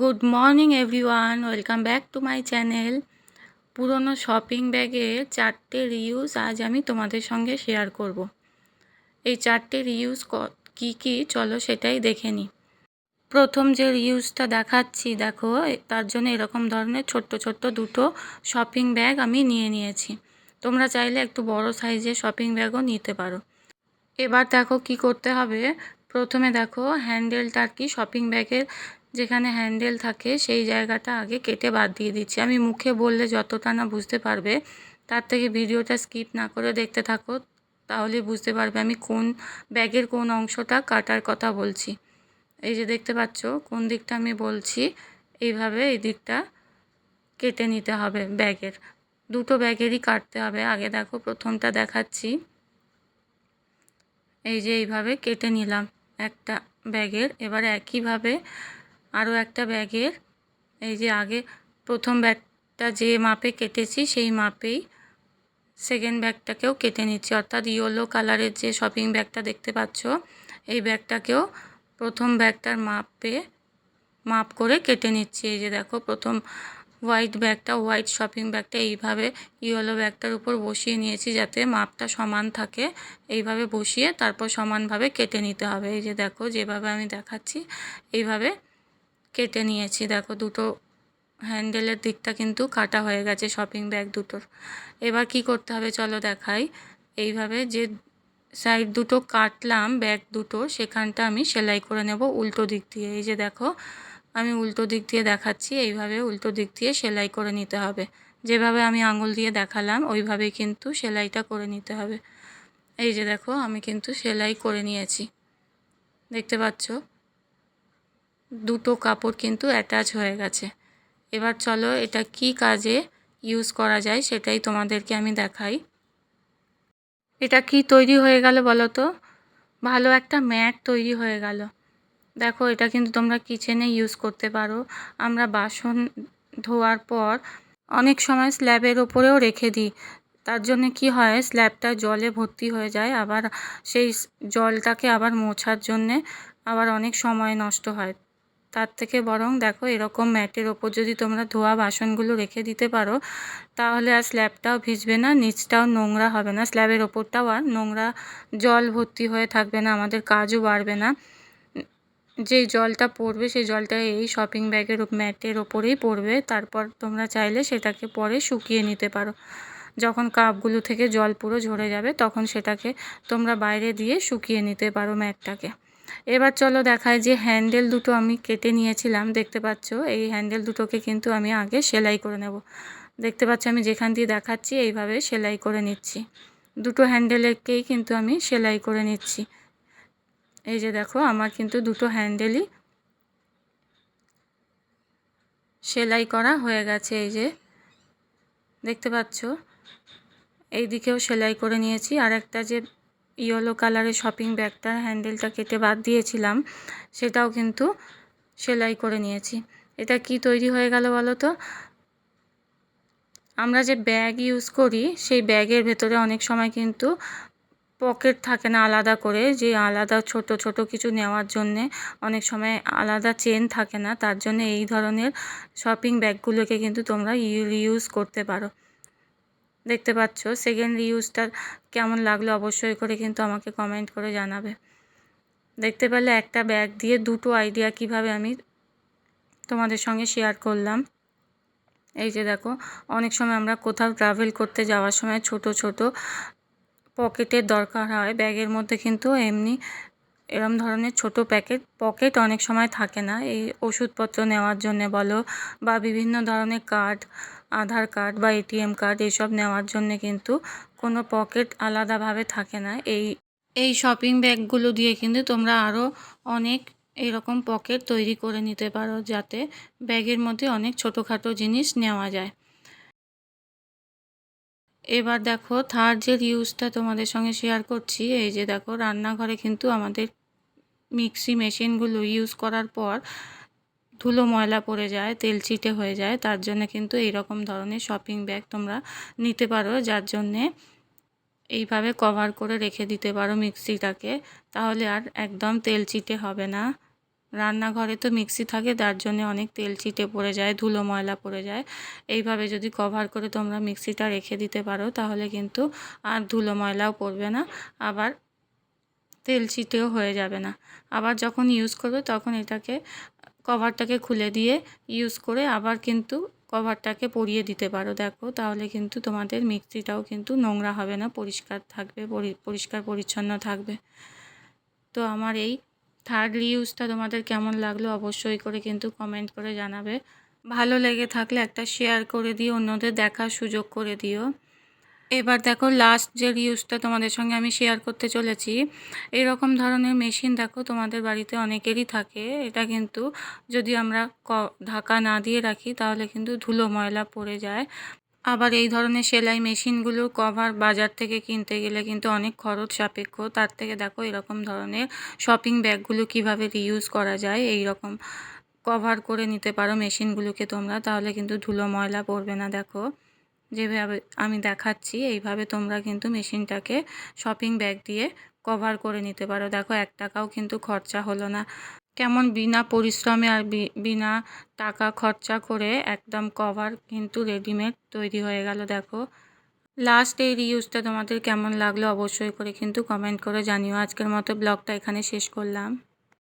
Good morning everyone welcome back to my channel পুরনো shopping ব্যাগের চারটে রিউজ আজ আমি তোমাদের সঙ্গে শেয়ার করব। এই চারটে রিউজ কি কি চলো সেটাই দেখে নিই প্রথম যে রিউজটা দেখাচ্ছি, দেখো তার জন্য এরকম ধরনের ছোট্ট ছোট্ট দুটো শপিং ব্যাগ আমি নিয়ে নিয়েছি। তোমরা চাইলে একটু বড় সাইজের শপিং ব্যাগও নিতে পারো। এবার দেখো কি করতে হবে। প্রথমে দেখো হ্যান্ডেলটা আর কি শপিং ব্যাগের যেখানে হ্যান্ডেল থাকে, সেই জায়গাটা আগে কেটে বাদ দিয়ে দিচ্ছি। আমি মুখে বললে যতটা না বুঝতে পারবে, তার থেকে ভিডিওটা স্কিপ না করে দেখতে থাকো, তাহলে বুঝতে পারবে আমি কোন ব্যাগের কোন অংশটা কাটার কথা বলছি। এই যে দেখতে পাচ্ছ, কোন দিকটা আমি বলছি, এইভাবে এই দিকটা কেটে নিতে হবে ব্যাগের। দুটো ব্যাগেরই কাটতে হবে। আগে দেখো, প্রথমটা দেখাচ্ছি। এই যে এইভাবে কেটে নিলাম একটা ব্যাগের। এবার একইভাবে আরও একটা ব্যাগের। এই যে আগে প্রথম ব্যাগটা যে মাপে কেটেছি, সেই মাপেই সেকেন্ড ব্যাগটাকেও কেটে নিচ্ছি। অর্থাৎ ইয়েলো কালারের যে শপিং ব্যাগটা দেখতে পাচ্ছ, এই ব্যাগটাকেও প্রথম ব্যাগটার মাপে মাপ করে কেটে নিচ্ছি। এই যে দেখো, প্রথম হোয়াইট ব্যাগটা হোয়াইট শপিং ব্যাগটা এইভাবে ইয়েলো ব্যাগটার উপর বসিয়ে নিয়েছি যাতে মাপটা সমান থাকে। এইভাবে বসিয়ে তারপর সমানভাবে কেটে নিতে হবে। এই যে দেখো, যেভাবে আমি দেখাচ্ছি, এইভাবে কেটে নিয়েছি। দেখো দুটো হ্যান্ডেলের দিকটা কিন্তু কাটা হয়ে গেছে শপিং ব্যাগ দুটোর। এবার কি করতে হবে চলো দেখাই। এইভাবে যে সাইড দুটো কাটলাম ব্যাগ দুটো, সেখানটা আমি সেলাই করে নেব উল্টো দিক দিয়ে। এই যে দেখো, আমি উল্টো দিক দিয়ে দেখাচ্ছি, এইভাবে উল্টো দিক দিয়ে সেলাই করে নিতে হবে। যেভাবে আমি আঙুল দিয়ে দেখালাম, ওইভাবেই কিন্তু সেলাইটা করে নিতে হবে। এই যে দেখো, আমি কিন্তু সেলাই করে নিয়েছি। দেখতে পাচ্ছ? দুটো কাপড় কিন্তু অ্যাটাচ হয়ে গেছে। এবার চলো এটা কি কাজে ইউজ করা যায় সেটাই তোমাদেরকে আমি দেখাই। এটা কি তৈরি হয়ে গেল বলো তো? ভালো একটা ম্যাট তৈরি হয়ে গেল। দেখো, এটা কিন্তু তোমরা কিচেনে ইউজ করতে পারো। আমরা বাসন ধোয়ার পর অনেক সময় স্ল্যাবের ওপরেও রেখে দিই। তার জন্য কি হয় স্ল্যাবটা জলে ভর্তি হয়ে যায়। আবার সেই জলটাকে আবার মোছার জন্যে আবার অনেক সময় নষ্ট হয়। তার থেকে বরং দেখো এরকম ম্যাটের ওপর যদি তোমরা ধোয়া বাসনগুলো রেখে দিতে পারো, তাহলে আর স্ল্যাবটাও ভিজবে না, নিচটাও নোংরা হবে না। স্ল্যাবের ওপরটাও আর নোংরা জল ভর্তি হয়ে থাকবে না, আমাদের কাজও বাড়বে না। যেই জলটা পড়বে সেই জলটা এই শপিং ব্যাগের ম্যাটের ওপরেই পড়বে, তারপর তোমরা চাইলে সেটাকে পরে শুকিয়ে নিতে পারো। যখন কাপগুলো থেকে জল পুরো ঝরে যাবে, তখন সেটাকে তোমরা বাইরে দিয়ে শুকিয়ে নিতে পারো ম্যাটটাকে। এবার চলো দেখায় যে হ্যান্ডেল দুটো আমি কেটে নিয়েছিলাম, দেখতে পাচ্ছ? এই হ্যান্ডেল দুটোকে কিন্তু আমি আগে সেলাই করে নেব। দেখতে পাচ্ছ, আমি যেখান দিয়ে দেখাচ্ছি, এইভাবে সেলাই করে নিচ্ছি। দুটো হ্যান্ডেলেরকেই কিন্তু আমি সেলাই করে নিচ্ছি। এই যে দেখো, আমার কিন্তু দুটো হ্যান্ডেলই সেলাই করা হয়ে গেছে, এই যে। দেখতে পাচ্ছ? এই দিকেও সেলাই করে নিয়েছি। আর একটা যে ইয়েলো কালারের শপিং ব্যাগটার হ্যান্ডেলটা কেটে বাদ দিয়েছিলাম, সেটাও কিন্তু সেলাই করে নিয়েছি। এটা কি তৈরি হয়ে গেল বলো তো? আমরা যে ব্যাগ ইউজ করি, সেই ব্যাগের ভেতরে অনেক সময় কিন্তু পকেট থাকে না আলাদা করে, যে আলাদা ছোট ছোট কিছু নেওয়ার জন্যে অনেক সময় আলাদা চেন থাকে না, তার জন্য এই ধরনের শপিং ব্যাগগুলোকে কিন্তু তোমরা ইউজ করতে পারো। দেখতে পাচ্ছ? সেকেন্ড রিউজটা কেমন লাগল অবশ্যই করে কিন্তু আমাকে কমেন্ট করে জানাবে। দেখতে পেলে একটা ব্যাগ দিয়ে দুটো আইডিয়া কীভাবে আমি তোমাদের সঙ্গে শেয়ার করলাম। এই যে দেখো, অনেক সময় আমরা কোথাও ট্রাভেল করতে যাওয়ার সময় ছোট ছোট পকেটের দরকার হয়। ব্যাগের মধ্যে কিন্তু এমনি এরম ধরনের ছোট প্যাকেট পকেট অনেক সময় থাকে না। এই ওষুধপত্র নেওয়ার জন্যে বলো বা বিভিন্ন ধরনের কার্ড, আধার কার্ড বা এটিএম কার্ড এসব নেওয়ার জন্যে কিন্তু কোনো পকেট আলাদাভাবে থাকে না। এই এই শপিং ব্যাগগুলো দিয়ে কিন্তু তোমরা আরও অনেক এরকম পকেট তৈরি করে নিতে পারো যাতে ব্যাগের মধ্যে অনেক ছোটোখাটো জিনিস নেওয়া যায়। এবার দেখো থার্ড যে রিউজটা তোমাদের সঙ্গে শেয়ার করছি, এই যে দেখো, রান্নাঘরে কিন্তু আমাদের মিক্সি মেশিনগুলো ইউজ করার পর ধুলো ময়লা পড়ে যায়, তেল ছিটে হয়ে যায়, তার জন্য কিন্তু এইরকম ধরনের শপিং ব্যাগ তোমরা নিতে পারো, যার জন্যে এইভাবে কভার করে রেখে দিতে পারো মিক্সিটাকে তাহলে আর একদম তেল চিটে হবে না। রান্নাঘরে তো মিক্সি থাকে, তার জন্য অনেক তেল ছিটে পড়ে যায়, ধুলো ময়লা পড়ে যায়। এইভাবে যদি কভার করে তোমরা মিক্সিটা রেখে দিতে পারো, তাহলে কিন্তু আর ধুলো ময়লাও পড়বে না, আবার তেল ছিটেও হয়ে যাবে না। আবার যখন ইউজ করবে, তখন এটাকে কভারটাকে খুলে দিয়ে ইউজ করে আবার কিন্তু কভারটাকে পরিয়ে দিতে পারো। দেখো, তাহলে কিন্তু তোমাদের মিক্সিটাও কিন্তু নোংরা হবে না, পরিষ্কার থাকবে, পরি- পরিষ্কার পরিচ্ছন্ন থাকবে। তো আমার এই থার্ড রিউজটা তোমাদের কেমন লাগল অবশ্যই করে কিন্তু কমেন্ট করে জানাবে। ভালো লেগে থাকলে একটা শেয়ার করে দিও, অন্যদের দেখার সুযোগ করে দিও। এবার দেখো লাস্ট যে রিউজটা তোমাদের সঙ্গে আমি শেয়ার করতে চলেছি, এরকম ধরনের মেশিন দেখো তোমাদের বাড়িতে অনেকেরই থাকে। এটা কিন্তু যদি আমরা ঢাকা না দিয়ে রাখি তাহলে কিন্তু ধুলো ময়লা পড়ে যায়। আবার এই ধরনের সেলাই মেশিনগুলোর কভার বাজার থেকে কিনতে গেলে কিন্তু অনেক খরচ সাপেক্ষ। তার থেকে দেখো এরকম ধরনের শপিং ব্যাগগুলো কীভাবে রিউজ করা যায় এই রকম কভার করে নিতে পারো মেশিনগুলোকে তোমরা, তাহলে কিন্তু ধুলো ময়লা পড়বে না, দেখো। যেভাবে আমি দেখাচ্ছি, এইভাবে তোমরা কিন্তু মেশিনটাকে শপিং ব্যাগ দিয়ে কভার করে নিতে পারো। দেখো, এক টাকাও কিন্তু খরচা হলো না। কেমন বিনা পরিশ্রমে আর বিনা টাকা খরচা করে একদম কভার কিন্তু রেডিমেড তৈরি হয়ে গেল, দেখো। লাস্ট এই রিউজটা তোমাদের কেমন লাগল অবশ্যই করে কিন্তু কমেন্ট করে জানিও। আজকের মতো ব্লগটা এখানে শেষ করলাম।